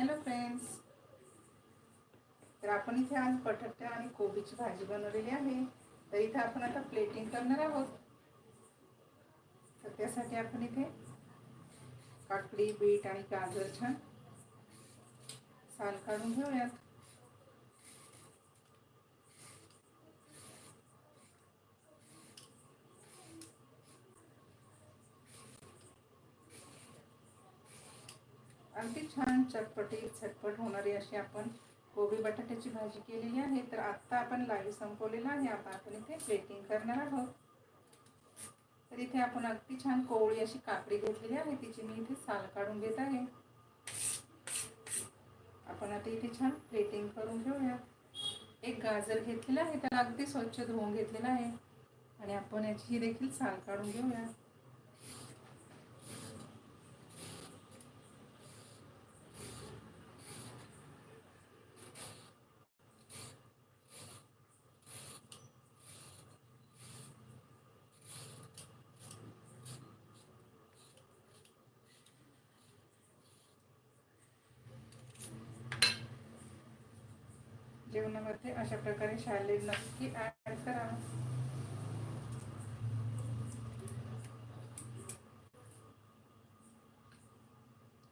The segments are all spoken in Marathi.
Hello friends. तर आपण इथे आज बटाटे आणि कोबीची भाजी बनवलेली आहे. तर इथे आपण आता प्लेटिंग करणार आहोत. तर त्यासाठी आपण इथे काकडी बीट आणि गाजर छान साल काढून घेऊयात. अगदी छान चटपटी झटपट होणारी अशी आपण कोबी बटाट्याची भाजी केलेली आहे. तर आत्ता आपण लाईव्ह संपवलेला आहे. आता आपण इथे प्लेटिंग करणार आहोत. तर इथे आपण अगदी छान कोवळी अशी काकडी घेतलेली आहे. तिची मी इथे साल काढून घेत आहे. आपण आता इथे छान प्लेटिंग करून घेऊया. एक गाजर घेतलेला आहे. त्याला अगदी स्वच्छ धुवून घेतलेला आहे. आणि आपण याची देखील साल काढून घेऊया. जेवणामध्ये अशा प्रकारे शाले नक्की ऍड करा.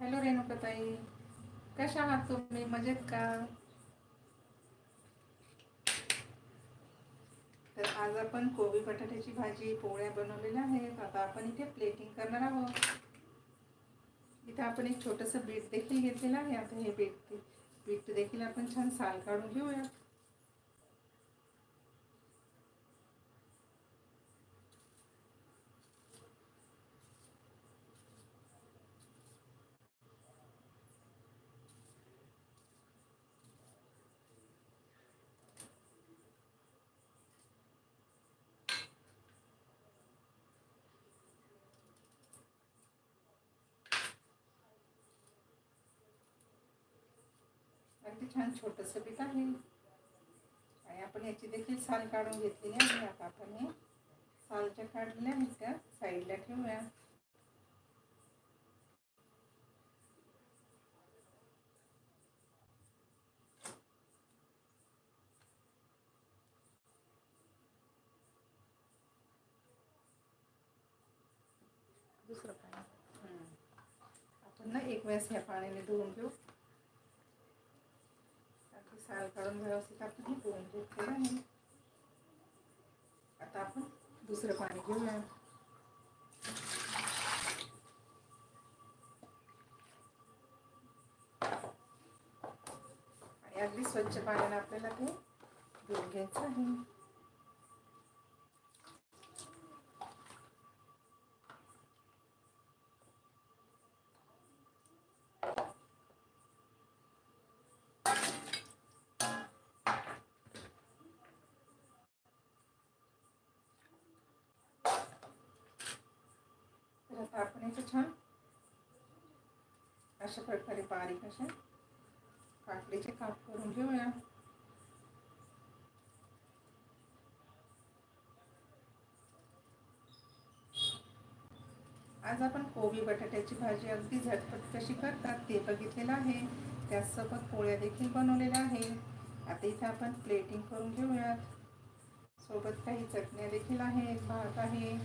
हॅलो रेणुकाताई. कशा आहात तुम्ही? मजेत का? तर आज आपण कोबी बटाट्याची भाजी पोळ्या बनवलेल्या आहेत. आता आपण इथे प्लेटिंग करणार आहोत. इथे आपण एक छोटंसं बीट देखील घेतलेलं आहे. आता हे बीट बीट देखील आपण छान साल काढून घेऊया. अगदी छान छोटंसं पीठ आहे आणि आपण याची देखील साल काढून घेतलेली आहे आता आपण हे सालच्या काढलेल्या आहेत त्या साईडला ठेवूया दुसरं पाणी आपण ना एक वेळेस ह्या पाण्याने धुवून घेऊ साल काढून व्यवस्थित आपण हे दोन घेतलेलं आहे. आता आपण दुसरं पाणी घेऊया. आणि अगदी स्वच्छ पाण्याने आपल्याला ते धुवून घ्यायचं आहे. आपण छान. अशा प्रकारे बारीक असे काकडीचे काप करून घेऊया. आज आपण कोबी बटाट्याची भाजी अगदी झटपट कशी करतात ते बघितलेलं आहे. त्याचसोबत पोळ्या देखील बनवलेल्या आहे आता इथे आपण प्लेटिंग करून घेऊयात. सोबत काही चटण्या देखील आहेत भात आहे.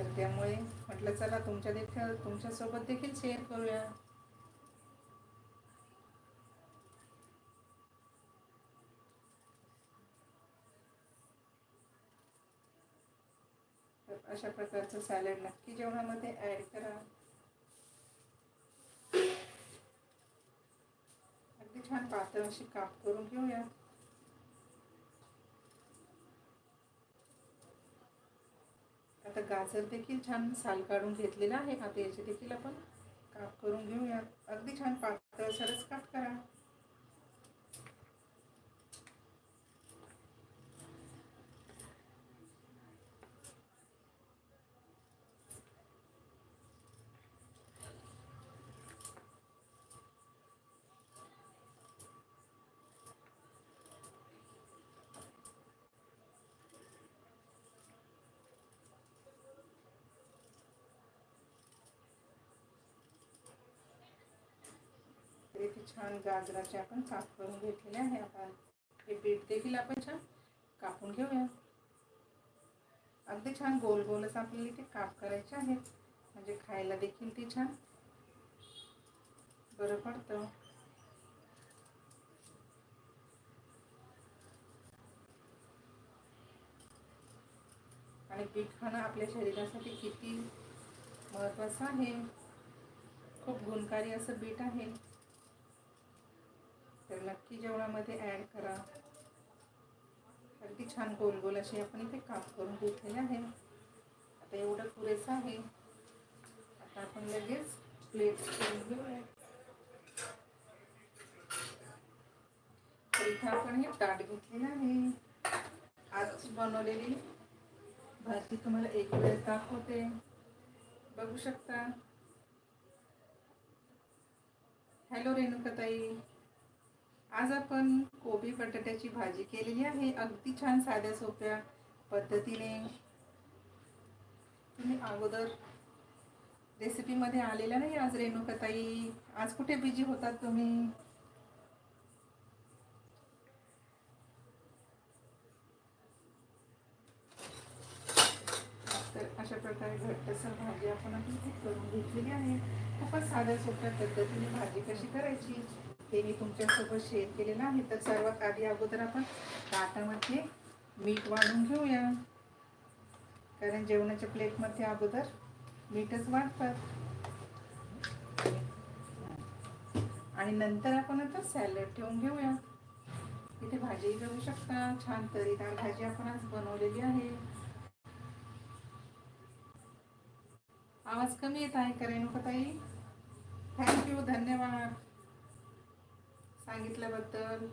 तर त्यामुळे म्हटलं चला तुमच्या देखील तुमच्यासोबत देखील शेअर करूया. तर अशा प्रकारचं सॅलड नक्की जेवणामध्ये ॲड करा. अगदी छान पातळ अशी काप करून घेऊया. आता गाजर देखील छान साल काढून घेतलेला आहे. आता याचे देखील आपण काप करून घेऊया. अगदी छान पातळ सरस काप करा. तर इथे छान गाजराचे आपण काप करून घेतलेले आहे. आपण हे बीट देखील आपण छान कापून घेऊया. अगदी छान गोल गोलच आपल्याला इथे काप करायचे आहेत. म्हणजे खायला देखील ती छान बरं पडतं. आणि पीठ खाणं आपल्या शरीरासाठी किती महत्त्वाचं आहे. खूप गुणकारी असं बीट आहे. तर नक्की जेवणामध्ये ॲड करा. अगदी छान गोल गोल असे आपण इथे काप करून घेतलेले आहे आता एवढं पुरेसं आहे. आता आपण लगेच प्लेट करून घेऊया तर इथं आपण हे ताट घेतलेलं आहे. आज बनवलेली भाजी तुम्हाला एक वेळेस दाखवते. बघू शकता. हॅलो रेणुकाताई. आज आपण कोबी बटाट्याची भाजी केलेली आहे. अगदी छान साध्या सोप्या पद्धतीने. तुम्ही अगोदर रेसिपीमध्ये आलेला नाही आज रेणुकाताई. आज कुठे बिजी होतात तुम्ही? तर अशा प्रकारे घट्टसर भाजी आपण आपली करून घेतलेली आहे. खूपच साध्या सोप्या पद्धतीने भाजी कशी करायची? हे मी तुमच्यासोबत शेअर केलेलं आहे. तर सर्वात आधी अगोदर आपण ताटामध्ये मीठ वाढून घेऊया. कारण जेवणाच्या प्लेटमध्ये अगोदर मीठच वाढतात आणि नंतर आपण आता सॅलड ठेवून घेऊया. इथे भाजी घेऊ शकता. छान तरीदार भाजी आपण आज बनवलेली आहे. आवाज कमी येत आहे का रेणुकाताई थँक्यू धन्यवाद. सांगितल्याबद्दल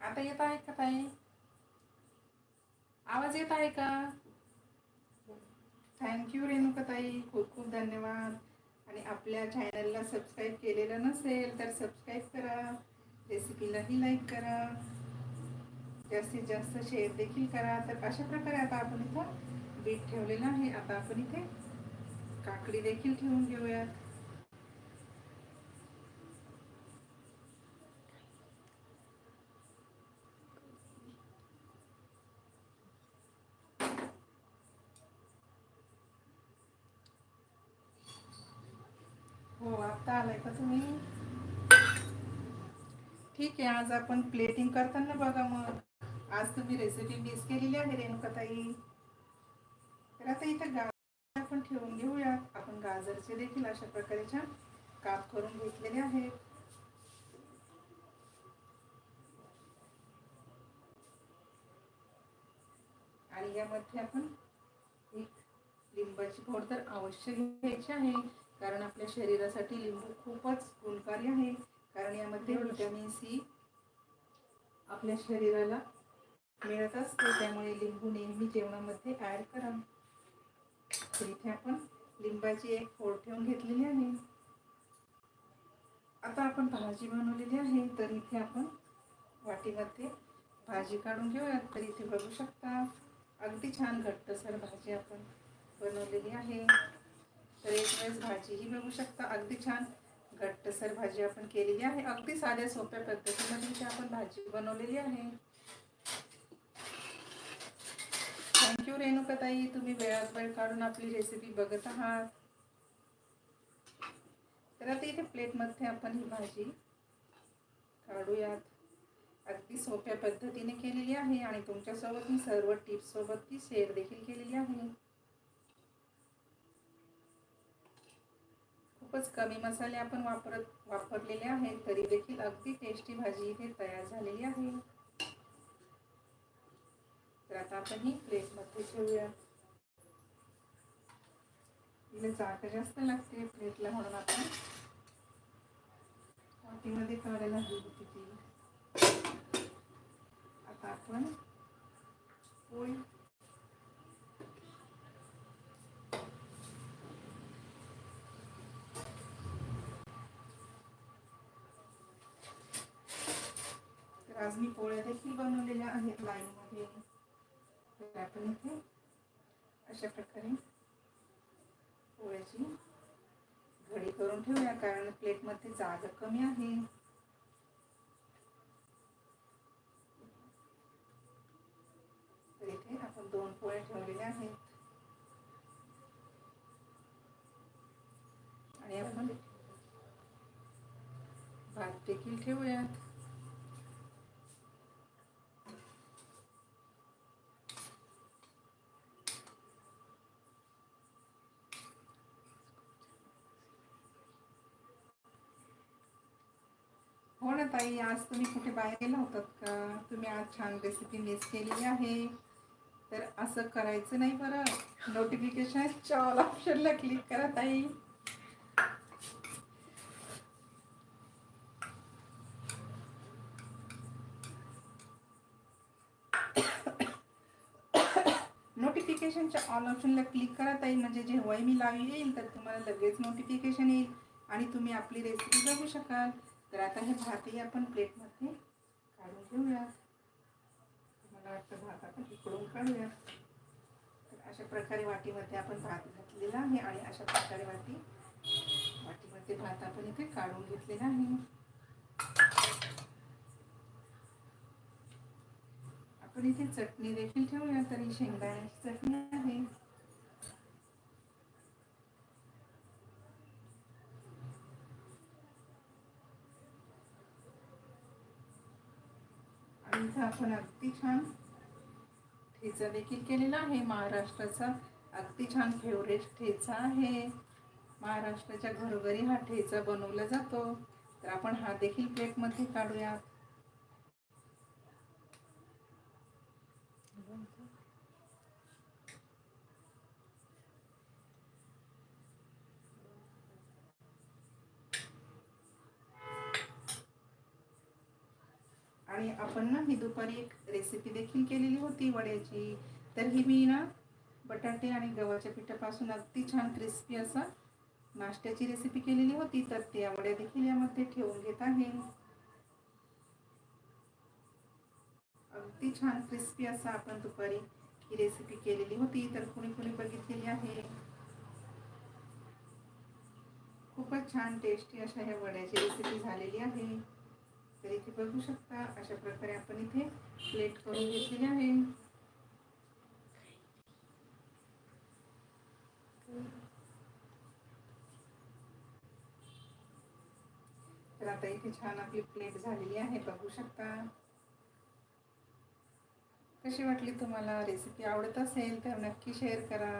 आता येत आहे का ताई? आवाज येत आहे का? थँक्यू रेणुकाताई खूप खूप धन्यवाद. आणि आपल्या चॅनलला सबस्क्राईब केलेलं नसेल तर सबस्क्राईब करा. रेसिपीलाही लाईक करा. जास्तीत जास्त शेअर देखील करा. तर अशा प्रकारे आता आपण इथं बीट ठेवलेलं आहे. आता आपण इथे काकडी देखील ठेवून घेऊयात. हो आता आलाय का तुम्ही? ठीक आहे आज आपण प्लेटिंग करताना बघा मग. आज तुम्ही रेसिपी मिस केलेली आहे रेणुकाताई. तर आता इथं गा आपण ठेवून घेऊया आपण गाजरचे देखील अशा प्रकारे छान काप करून घेतलेले आहेत. आणि यामध्ये आपण एक लिंबाची फोड तर अवश्य घ्यायची आहे कारण आपल्या शरीरासाठी लिंबू खूपच गुणकारी आहे. कारण यामध्ये व्हिटॅमिन सी आपल्या शरीराला मिळत असते. त्यामुळे लिंबू नेहमी जेवणामध्ये ॲड करा. तर इथे आपण लिंबाची एक फोड ठेवून घेतलेली आहे. आता आपण भाजी बनवलेली आहे तर इथे आपण वाटीमध्ये भाजी काढून घेऊयात. तर इथे बघू शकता अगदी छान घट्टसर भाजी आपण बनवलेली आहे. तर एक वेळेस भाजीही बघू शकता अगदी छान घट्टसर भाजी आपण केलेली आहे. अगदी साध्या सोप्या पद्धतीमध्ये इथे आपण भाजी बनवलेली आहे. थँक्यू रेणुकाताई तुम्ही वेळात वेळ काढून आपली रेसिपी बघत आहात. तर आता इथे प्लेटमध्ये आपण ही भाजी काढूयात. अगदी सोप्या पद्धतीने केलेली आहे आणि तुमच्यासोबत मी सर्व टिप्ससोबत ती शेअर देखील केलेली आहे. खूपच कमी मसाले आपण वापरत वापरलेले आहेत तरी देखील अगदी टेस्टी भाजी इथे तयार झालेली आहे. तर आता आपण ही प्लेटमध्ये ठेवूया. तिला जागा जास्त लागते प्लेटला म्हणून आपण. वाटीमध्ये काढायला हवी होती ती. आता आपण पोळी. तर आज मी पोळ्या देखील बनवलेल्या आहेत लाईनमध्ये. तर आपण इथे अशा प्रकारे पोळ्याची घडी करून ठेवूया कारण प्लेटमध्ये जागा कमी आहे. तर इथे आपण दोन पोळ्या ठेवलेल्या आहेत. आणि आपण भात देखील ठेवूयात हो ना ताई आज तुम्ही कुठे बाहेर गेला होतात का? तुम्ही आज छान रेसिपी मिस केलेली आहे. तर असं करायचं नाही बरं. नोटिफिकेशन ऑल ऑप्शनला क्लिक करा ताई. नोटिफिकेशनच्या ऑल ऑप्शनला क्लिक करा ताई. म्हणजे जेव्हाही मी लावी येईल तर तुम्हाला लगेच नोटिफिकेशन येईल आणि तुम्ही आपली रेसिपी बघू शकाल. तर आता हे भातही आपण प्लेटमध्ये काढून घेऊया. मला वाटतं भात आपण इकडून काढूया. तर अशा प्रकारे वाटीमध्ये आपण भात घातलेला आहे आणि अशा प्रकारे वाटी वाटीमध्ये भात आपण इथे काढून घेतलेला आहे. आपण इथे चटणी देखील ठेवूया तरी शेंगदाण्याची चटणी आहे आणि इथं आपण अगदी छान ठेचा देखील केलेला आहे. महाराष्ट्राचा अगदी छान फेवरेट ठेचा आहे. महाराष्ट्राच्या घरोघरी हा ठेचा बनवला जातो. तर आपण हा देखील प्लेटमध्ये काढूयात. आणि आपण ना ही दुपारी एक रेसिपी देखील केलेली होती वड्याची. तर ही मी ना बटाटे आणि गव्हाच्या पिठापासून अगदी छान क्रिस्पी असा नाश्त्याची रेसिपी केलेली होती. तर त्या वड्या देखील यामध्ये ठेवून घेत आहे. अगदी छान क्रिस्पी असा आपण दुपारी ही रेसिपी केलेली होती. तर कुणी कुणी बघितलेली आहे. खूपच छान टेस्टी अशा ह्या वड्याची रेसिपी झालेली आहे. तर इथे बघू शकता अशा प्रकारे आपण इथे प्लेट करून घेतलेली आहे. तर आता इथे छान आपली प्लेट झालेली आहे बघू शकता. कशी वाटली तुम्हाला? रेसिपी आवडत असेल तर नक्की शेअर करा.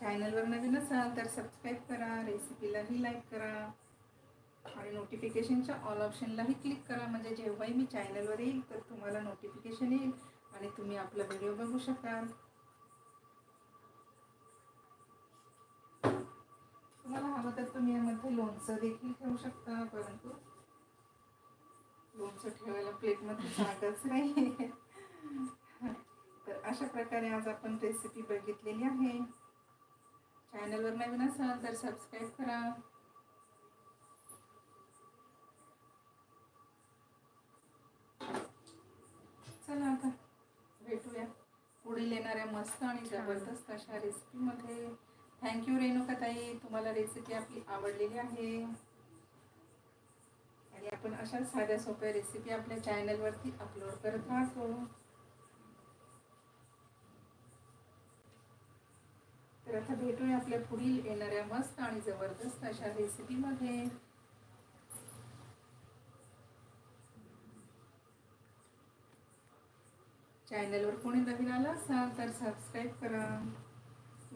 चॅनलवर नवीन असाल तर सबस्क्राईब करा रेसिपीलाही लाईक करा. आणि नोटिफिकेशनच्या ऑल ऑप्शनलाही क्लिक करा. म्हणजे जेव्हाही मी चॅनलवर येईल तर तुम्हाला नोटिफिकेशन येईल आणि तुम्ही आपला व्हिडिओ बघू शकाल. तुम्हाला हवं तर तुम्ही यामध्ये लोणचं देखील ठेवू शकता परंतु लोणचं ठेवायला प्लेटमध्ये जागाच नाही तर अशा प्रकारे आज आपण रेसिपी बघितलेली आहे. चॅनलवर नवीन असाल तर सबस्क्राईब करा. चला आता भेटूया. पुढील येणाऱ्या मस्त आणि जबरदस्त अशा रेसिपीमध्ये थँक्यू रेणुका ताई तुम्हाला रेसिपी आपली आवडलेली आहे. आणि आपण अशा साध्या सोप्या रेसिपी आपल्या चॅनलवरती अपलोड करत राहतो. तर आता भेटूया आपल्या पुढील येणाऱ्या मस्त आणि जबरदस्त अशा रेसिपीमध्ये चॅनलवर कोणी नवीन आला असाल तर सबस्क्राईब करा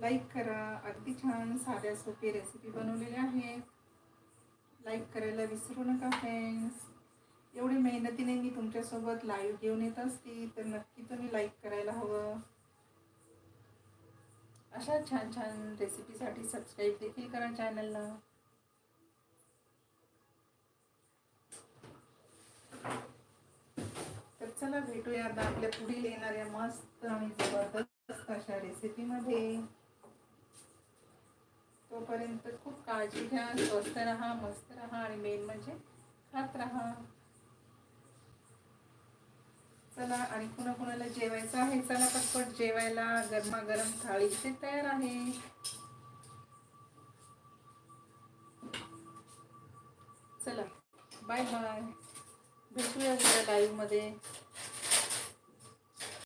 लाईक करा. अगदी छान साध्या सोपी रेसिपी बनवलेल्या आहेत. लाईक करायला विसरू नका फ्रेंड्स एवढी मेहनतीने मी तुमच्यासोबत लाईव्ह घेऊन येत असते तर नक्की तुम्ही लाईक करायला हवं. अशा छान छान रेसिपीसाठी सबस्क्राईब देखील करा चॅनलला चला भेटूया आता आपल्या पुढील येणाऱ्या मस्त आणि जबरदस्त अशा रेसिपीमध्ये तोपर्यंत खूप काळजी घ्या स्वस्त राहा मस्त राहा आणि मेन म्हणजे खात राहा. चला आणि कुणा कुणाला जेवायचं आहे. चला पटपट जेवायला. गरमागरम थाळी इथे तयार आहे. चला. बाय बाय भेटूया लाईव्हमध्ये